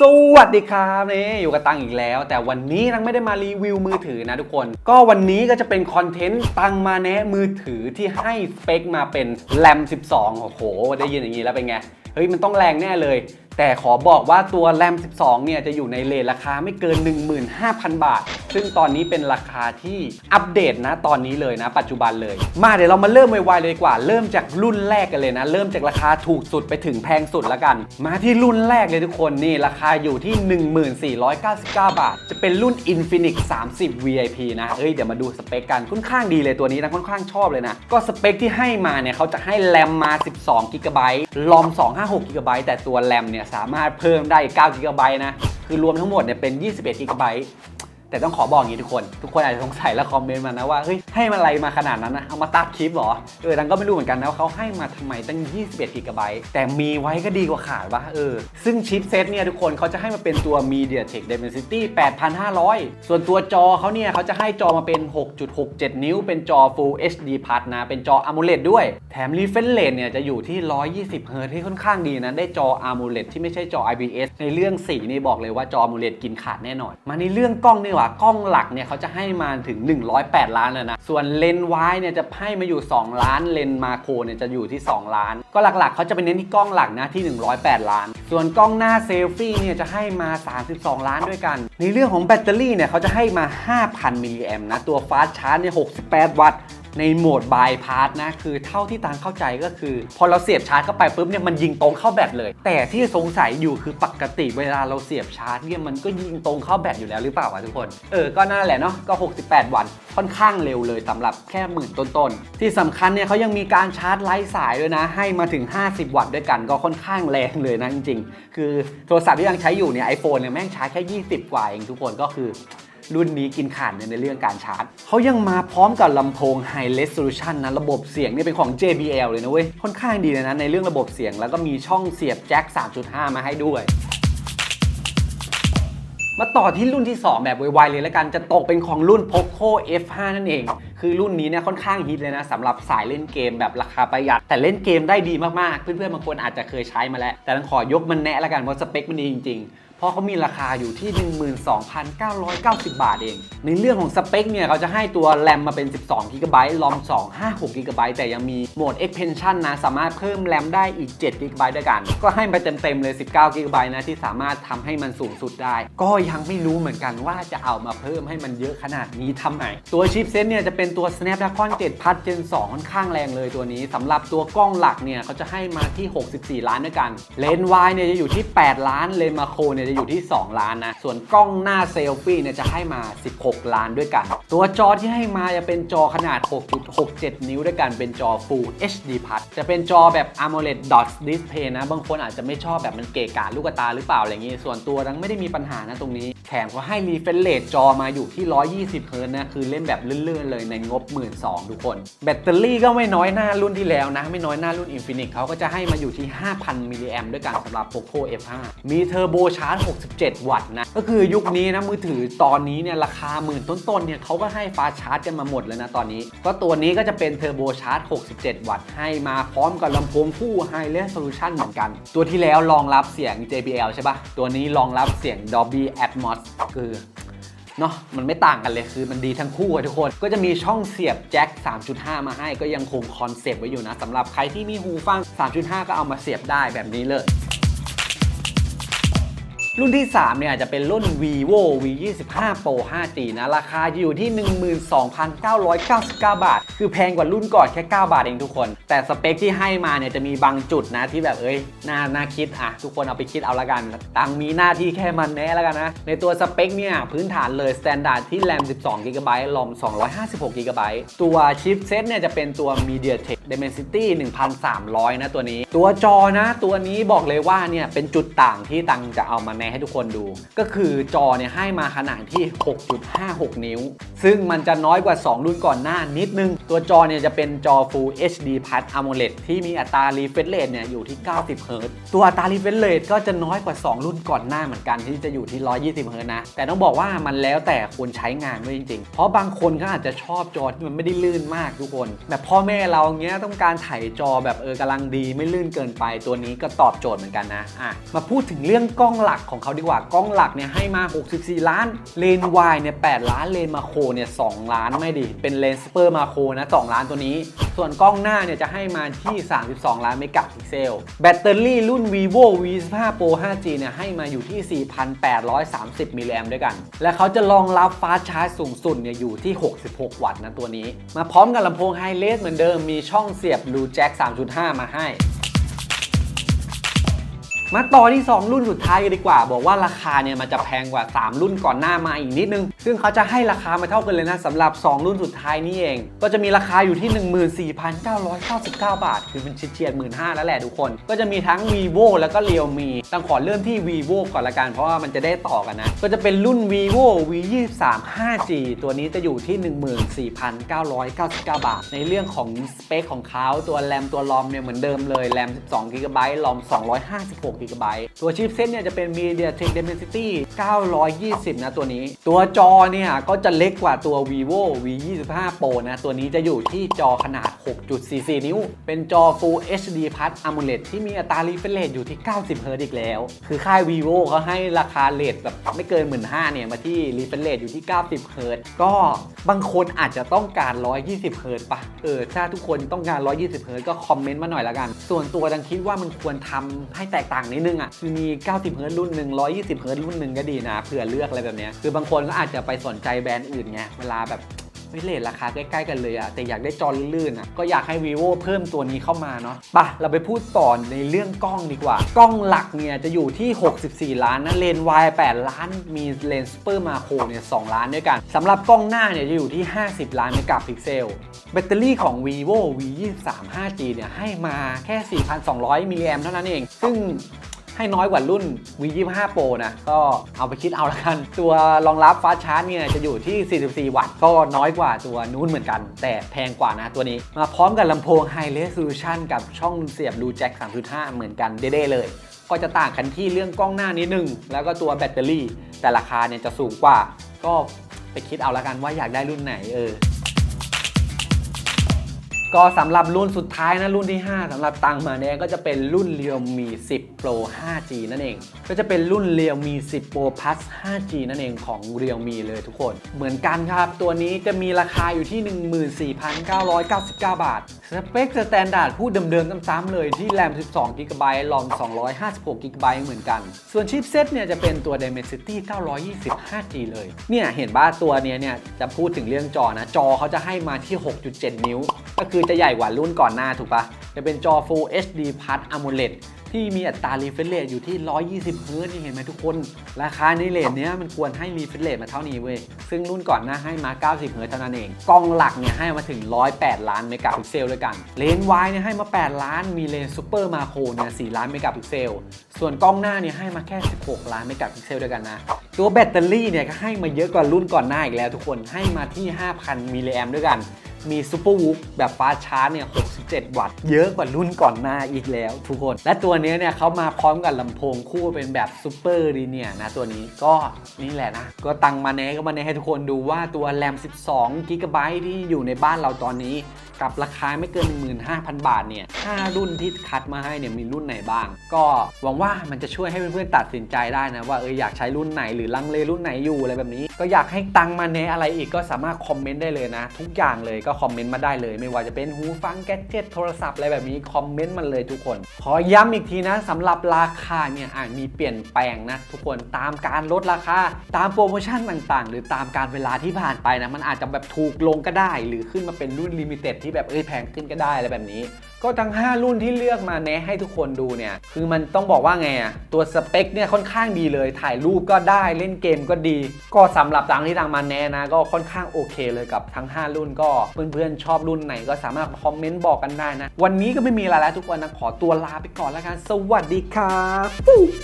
สวัสดีครับนี่อยู่กับตังอีกแล้ว แต่วันนี้ตังไม่ได้มารีวิวมือถือนะทุกคน ก็วันนี้ก็จะเป็นคอนเทนต์ตังมาแนะมือถือที่ให้สเปคมาเป็นแรม 12 โอ้โห ได้ยินอย่างนี้แล้วเป็นไง เฮ้ย มันต้องแรงแน่เลย แต่ขอบอกว่าตัวแรม 12 เนี่ยจะอยู่ในเลทราคาไม่เกิน 15,000 บาท ซึ่งตอนนี้เป็นราคาที่อัปเดตนะตอนนี้เลยนะ ปัจจุบันเลย มาเดี๋ยวเรามาเริ่มไวๆเลยดีกว่า เริ่มจากรุ่นแรกกันเลยนะ เริ่มจากราคาถูกสุดไปถึงแพงสุดแล้วกัน มาที่รุ่นแรกเลยทุกคนนี่ราคาอยู่ที่ 1499 บาท จะเป็นรุ่น Infinix 30 VIP นะเอ้ยเดี๋ยวมาดูสเปคกันค่อนข้างดีเลยตัวนี้นะค่อนข้างชอบเลยนะ ก็สเปคที่ให้มาเนี่ยเขาจะให้แรมมา 12 g b ลอม 256 g b แต่ตัวแรมเนี่ยสามารถเพิ่มได้อีก9 g b นะ คือรวมทั้งหมดเนี่ยเป็น 21 g b แต่ต้องขอบอกอย่างนี้ทุกคน ทุกคนอาจจะสงสัยและคอมเมนต์มานะว่าเฮ้ยให้มาอะไรมาขนาดนั้นนะเอามาตัดคลิปหรอเออดังก็ไม่รู้เหมือนกันนะว่าเขาให้มาทำไมตั้ง 21กิกะไบต์แต่มีไว้ก็ดีกว่าขาดปะเออซึ่งชิปเซตเนี่ยทุกคนเขาจะให้มาเป็นตัว MediaTek Dimensity 8500 ส่วนตัวจอเขาเนี่ยเขาจะให้จอมาเป็น 6.67 นิ้ว เป็นจอ Full HD Plus นะเป็นจอ AMOLED ด้วย แถม refresh rate เนี่ยจะอยู่ที่ 120 Hz ที่ค่อนข้างดีนะได้จอ AMOLED ที่ไม่ใช่จอ IPS ในเรื่องสีนี่บอกเลยว่าจอ AMOLED กินขาดแน่นอน มาในเรื่องกล้องนี่หว่ากล้องหลักเนี่ยเขาจะให้มาถึง 108 ล้านเลยนะ ส่วนเลนส์วายเนี่ยจะให้มาอยู่ 2 ล้าน เลนส์มาโครเนี่ยจะอยู่ที่ 2 ล้าน ก็หลักๆเขาจะไปเน้นที่กล้องหลักนะที่ 108 ล้าน ส่วนกล้องหน้าเซลฟี่เนี่ยจะให้มา 32 ล้านด้วยกัน ในเรื่องของแบตเตอรี่เนี่ยเขาจะให้มา 5,000 มิลลิแอมนะ ตัวฟาสชาร์จเนี่ย 68 วัตต์ ในโหมดบายพาสนะคือเท่าที่ตางเข้าใจก็คือ พอเราเสียบชาร์จเข้าไปปุ๊บเนี่ยมันยิงตรงเข้าแบตเลย แต่ที่สงสัยอยู่คือปกติเวลาเราเสียบชาร์จเนี่ยมันก็ยิงตรงเข้าแบตอยู่แล้วหรือเปล่าวะทุกคนเออก็นั่นแหละเนาะก็ 68 วันค่อนข้างเร็วเลยสำหรับแค่หมื่นต้นๆที่สำคัญเนี่ยเขายังมีการชาร์จไร้สายด้วยนะ ให้มาถึง 50 วัตต์ด้วยกันก็ค่อนข้างแรงเลยนะจริงๆ คือโทรศัพท์ที่ยังใช้อยู่เนี่ยไอโฟนเนี่ยแม่งชาร์จแค่ 20 กว่าเองทุกคนก็คือ รุ่นนี้กินขาดในเรื่องการชาร์จเขายังมาพร้อมกับลำโพง High Resolution นะ ระบบเสียงนี่เป็นของ JBL เลยนะเว้ย ค่อนข้างดีเลยนะ ในเรื่องระบบเสียงแล้วก็มีช่องเสียบแจ็ค 3.5 มาให้ด้วยมาต่อที่รุ่นที่ 2 แบบไวๆเลยแล้วกันจะตกเป็นของรุ่น Poco F5 นั่นเอง คือรุ่นนี้เนี่ยค่อนข้างฮิตเลยนะสำหรับสายเล่นเกมแบบราคาประหยัด แต่เล่นเกมได้ดีมากๆ เพื่อนๆบางคนอาจจะเคยใช้มาแล้ว แต่ต้องขอยกมันแนะแล้วกันเพราะสเปคมันดีจริง ๆ เพราะเขามีราคาอยู่ที่ 12,990 บาทเอง ในเรื่องของสเปคเนี่ยเขาจะให้ตัวแรมมาเป็น 12 g b ลอม256 g b แต่ยังมีโหมด expansion นะ สามารถเพิ่มแรมได้อีก 7 g b ด้วยกัน ก็ให้ไปเต็มๆเลย 19 g b นะ ที่สามารถทำให้มันสูงสุดได้ ก็ยังไม่รู้เหมือนกันว่าจะเอามาเพิ่มให้มันเยอะขนาดนี้ทำไมตัวชิปเซ็ตเนี่ยจะเป็นตัว Snapdragon 7 Plus Gen 2 ค่อนข้างแรงเลยตัวนี้สำหรับตัวกล้องหลักเนี่ยเขาจะให้มาที่ 64 ล้านด้วยกันเลนส์วายเนี่ยจะอยู่ที่ 8 ล้านเลนส์มาโครเนี่ยจะอยู่ที่ 2 ล้านนะ ส่วนกล้องหน้าเซลฟี่เนี่ยจะให้มา 16 ล้านด้วยกัน ตัวจอที่ให้มาจะเป็นจอขนาด 6.67 นิ้วด้วยกัน เป็นจอ Full HD Plus จะเป็นจอแบบ AMOLED Dot Display นะ บางคนอาจจะไม่ชอบแบบมันเกะกะลูกตาหรือเปล่าอะไรอย่างงี้ ส่วนตัวดังไม่ได้มีปัญหานะตรงนี้ แถมเขาให้ refresh rate จอมาอยู่ที่ 120 Hz นะ คือเล่นแบบลื่นๆเลยในงบ 12,000ทุกคน แบตเตอรี่ก็ไม่น้อยหน้ารุ่นที่แล้วนะ ไม่น้อยหน้ารุ่น Infinix เขาก็จะให้มาอยู่ที่ 5,000 มิลลิแอมด้วยกันสำหรับ Poco F5 มีเทอร์โบชาร์จ 67 วัตต์นะ ก็คือยุคนี้นะมือถือตอนนี้เนี่ยราคาหมื่นต้นๆเนี่ยเขาก็ให้ฟาชาร์จกันมาหมดแล้วนะตอนนี้ ก็ตัวนี้ก็จะเป็นเทอร์โบชาร์จ 67 วัตต์ให้มาพร้อมกับลำโพงคู่ High Resolution เหมือนกัน ตัวที่แล้วรองรับเสียง JBL ใช่ปะตัวนี้รองรับเสียง Dolby Atmos คือเนาะมันไม่ต่างกันเลยคือมันดีทั้งคู่ทุกคน ก็จะมีช่องเสียบแจ็ค 3.5 มาให้ก็ยังคงคอนเซปต์ไว้อยู่นะสำหรับใครที่มีหูฟัง 3.5 ก็เอามาเสียบได้แบบนี้เลย รุ่นที่ 3 เนี่ยจะเป็นรุ่น vivo v 2 5 pro 5g นะ ราคาจะอยู่ที่ 12,999 บาท คือแพงกว่ารุ่นก่อนแค่ 9 บาทเองทุกคน แต่สเปคที่ให้มาเนี่ยจะมีบางจุดนะที่แบบเอ้ยน่าน่าคิดอะ ทุกคนเอาไปคิดเอาละกัน ตังมีหน้าที่แค่มันแน่ล้วกันนะ ในตัวสเปคเนี่ยพื้นฐานเลย standard ที่แรม 12 g b รอม 256 g b ตัวชิปเซตเนี่ยจะเป็นตัว MediaTek Dimensity 1300 นะตัวนี้ ตัวจอนะ ตัวนี้บอกเลยว่าเนี่ยเป็นจุดต่างที่ตังจะเอามาแนะให้ทุกคนดู ก็คือจอเนี่ยให้มาขนาดที่ 6.56 นิ้ว ซึ่งมันจะน้อยกว่า 2 รุ่นก่อนหน้านิดนึง ตัวจอเนี่ยจะเป็นจอ Full HD Plus AMOLED ที่มีอัตรา refresh rate เนี่ยอยู่ที่ 90เฮิรต์ตัวอัตรา refresh rate ก็จะน้อยกว่า 2 รุ่นก่อนหน้าเหมือนกันที่จะอยู่ที่ 120เฮิร์ตนะ แต่ต้องบอกว่ามันแล้วแต่คนใช้งานด้วยจริงๆ เพราะบางคนก็อาจจะชอบจอที่มันไม่ได้ลื่นมากทุกคน แบบพ่อแม่เราเงี้ยต้องการถ่ายจอแบบเออกำลังดีไม่ลื่นเกินไปตัวนี้ก็ตอบโจทย์เหมือนกันนะอะมาพูดถึงเรื่องกล้องหลักของของเขาดีกว่ากล้องหลักเนี่ยให้มา 64 ล้าน เลนส์วายเนี่ย8ล้าน เลนส์มาโครเนี่ย2ล้านไม่ดิเป็นเลนส์ซูเปอร์มาโครนะ 2 ล้านตัวนี้ ส่วนกล้องหน้าเนี่ยจะให้มาที่ 32 ล้านเมกะพิกเซล แบตเตอรี่รุ่น vivo v15 pro 5g เนี่ยให้มาอยู่ที่ 4,830 มิลลิแอมด้วยกัน และเขาจะรองรับฟ้าชาร์จสูงสุดเนี่ยอยู่ที่ 66 วัตต์นะตัวนี้ มาพร้อมกับลำโพงไฮเลสเหมือนเดิมมีช่องเสียบ Blue Jack 3.5 มาให้ มาต่อที่ 2 รุ่นสุดท้ายกันดีกว่า บอกว่าราคาเนี่ยมันจะแพงกว่า 3 รุ่นก่อนหน้ามาอีกนิดนึง ซึ่งเขาจะให้ราคามาเท่ากันเลยนะสำหรับ 2 รุ่นสุดท้ายนี่เอง ก็จะมีราคาอยู่ที่ 14,999 บาท คือเป็นเฉียดๆ15,000แล้วแหละทุกคน ก็จะมีทั้ง vivo แล้วก็ realme ต้องขอเริ่มที่ vivo ก่อนละกันเพราะว่ามันจะได้ต่อกันนะ ก็จะเป็นรุ่น vivo v 2 3 5g ตัวนี้จะอยู่ที่ 14,999 บาท ในเรื่องของสเปคของเขาตัวแรมตัวรอมเนี่ยเหมือนเดิมเลยแรม12 g b รอม256 g b ตัวชิปเซ็ตเนี่ยจะเป็น MediaTek Dimensity 920 นะตัวนี้ ตัวจอเนี่ยก็จะเล็กกว่าตัว vivo v 2 5 pro นะ ตัวนี้จะอยู่ที่จอขนาด 6.44 นิ้ว เป็นจอ Full HD Plus AMOLED ที่มีอัตรา refresh rate อยู่ที่ 90 Hz อีกแล้ว คือค่าย vivo เขาให้ราคาเลทแบบไม่เกิน 15,000เนี่ย มาที่ refresh rate อยู่ที่ 90 Hz ก็บางคนอาจจะต้องการ 120 Hz ปะเออ ถ้าทุกคนต้องการ 120 Hz ก็คอมเมนต์มาหน่อยละกัน ส่วนตัวดังคิดว่ามันควรทำให้แตกต่างนิดนึงอะคือมี 90เฮิร์ตรุ่นหนึ่ง120เฮิร์ตรุ่นหนึ่งก็ดีนะเผื่อเลือกอะไรแบบเนี้ยคือบางคนก็อาจจะจะไปสนใจแบรนด์อื่นไงเวลาแบบไม่เลทราคาใกล้ๆกันเลยอะแต่อยากได้จอลื่นๆอะก็อยากให้ vivo เพิ่มตัวนี้เข้ามาเนาะปะเราไปพูดต่อในเรื่องกล้องดีกว่า กล้องหลักเนี่ยจะอยู่ที่ 64 ล้านนะเลนส์วาย8ล้าน มีเลนส์ซูเปอร์มาโครเนี่ย2ล้านด้วยกันสำหรับกล้องหน้าเนี่ยจะอยู่ที่ 50 ล้านเมกะพิกเซล แบตเตอรี่ของ vivo v 2 3 5g เนี่ยให้มาแค่ 4,200 มิลลิแอมเท่านั้นเอง ซึ่ง ให้น้อยกว่ารุ่น V25 Pro นะ ก็เอาไปคิดเอาละกัน ตัวรองรับฟ้าชาร์จเนี่ยจะอยู่ที่ 44 วัตต์ ก็น้อยกว่าตัวนู้นเหมือนกัน แต่แพงกว่านะตัวนี้ มาพร้อมกับลำโพง High Resolution กับช่องเสียบ Blue Jack 3.5 เหมือนกันเด้ๆเลยก็จะต่างกันที่เรื่องกล้องหน้านิดนึง แล้วก็ตัวแบตเตอรี่ แต่ราคาเนี่ยจะสูงกว่า ก็ไปคิดเอาละกันว่าอยากได้รุ่นไหนเออ ก็สำหรับรุ่นสุดท้ายนะรุ่นที่ 5สำหรับตังมาเนี่ยก็จะเป็นรุ่น Realme 10 Pro 5G นั่นเอง ก็จะเป็นรุ่น Realme 10 Pro Plus 5G นั่นเองของ Realme เลยทุกคน เหมือนกันครับ ตัวนี้จะมีราคาอยู่ที่ 14,999 บาท สเปคสแตนดาร์ดพูดเดิมๆซ้ำๆเลยที่แรม 12 GB รอม 256 GB เหมือนกัน ส่วนชิปเซตเนี่ยจะเป็นตัว Dimensity 920 5G เลย เนี่ยเห็นบ้าตัวเนี้ยเนี่ยจะพูดถึงเรื่องจอนะจอเขาจะให้มาที่ 6.7 นิ้ว ก็คือจะใหญ่กว่ารุ่นก่อนหน้าถูกปะจะเป็นจอ Full HD Plus AMOLED ที่มีอัตรา refresh rate อยู่ที่ 120เฮิร์ตซ์นี่เห็นไหมทุกคน ราคาในเลนเนี้ยมันควรให้ refresh rate มาเท่านี้เว้ย ซึ่งรุ่นก่อนหน้าให้มา 90เฮิร์ตซ์เท่านั้นเอง กล้องหลักเนี่ยให้มาถึง 108 ล้านเมกะพิกเซลด้วยกัน เลนส์วายเนี่ยให้มา 8 ล้าน มีเลนส์ซูเปอร์มาโครเนี่ย 4 ล้านเมกะพิกเซล ส่วนกล้องหน้าเนี่ยให้มาแค่ 16 ล้านเมกะพิกเซลด้วยกันนะ ตัวแบตเตอรี่เนี่ยก็ให้มาเยอะกว่ารุ่นก่อนหน้าอีกแล้วทุกคน ให้มาที่ 5,000มิลลิแอมด้วยกัน มีซูเปอร์วูฟแบบฟาชาร์จเนี่ย 67 วัตต์ เยอะกว่ารุ่นก่อนหน้าอีกแล้วทุกคน และตัวนี้เนี่ยเขามาพร้อมกับลำโพงคู่เป็นแบบซูเปอร์ดีเนี่ยนะตัวนี้ก็นี่แหละนะ ก็ตังมาเน่ก็มาเน่ให้ทุกคนดูว่าตัวแรม 12 g b ที่อยู่ในบ้านเราตอนนี้ กับราคาไม่เกิน 15,000 บาทเนี่ย5รุ่นที่คัดมาให้เนี่ยมีรุ่นไหนบ้าง ก็หวังว่ามันจะช่วยให้เพื่อนๆตัดสินใจได้นะ ว่าเอออยากใช้รุ่นไหนหรือลังเลรุ่นไหนอยู่อะไรแบบนี้ ก็อยากให้ตังมาแนะอะไรอีกก็สามารถคอมเมนต์ได้เลยนะ ทุกอย่างเลยก็คอมเมนต์มาได้เลย ไม่ว่าจะเป็นหูฟังแกดเจิตโทรศัพท์อะไรแบบนี้คอมเมนต์มันเลยทุกคน ขอย้ำอีกทีนะสำหรับราคาเนี่ยอาจมีเปลี่ยนแปลงนะทุกคนตามการลดราคาตามโปรโมชั่นต่างๆ หรือตามการเวลาที่ผ่านไปนะมันอาจจะแบบถูกลงก็ได้ หรือขึ้นมาเป็นรุ่นลิมิเต็ดที่แบบเอ้ยแพงขึ้นก็ได้อะไรแบบนี้ ก็ทั้ง 5 รุ่นที่เลือกมาแนะให้ทุกคนดูเนี่ย คือมันต้องบอกว่าไงอะตัวสเปคเนี่ยค่อนข้างดีเลย ถ่ายรูปก็ได้เล่นเกมก็ดี ก็สำหรับตังที่ตังมาแนะนะ ก็ค่อนข้างโอเคเลยกับทั้ง 5 รุ่นก็เพื่อนๆชอบรุ่นไหนก็สามารถคอมเมนต์บอกกันได้นะ วันนี้ก็ไม่มีอะไรแล้วทุกคนนะขอตัวลาไปก่อนแล้วกันสวัสดีครับ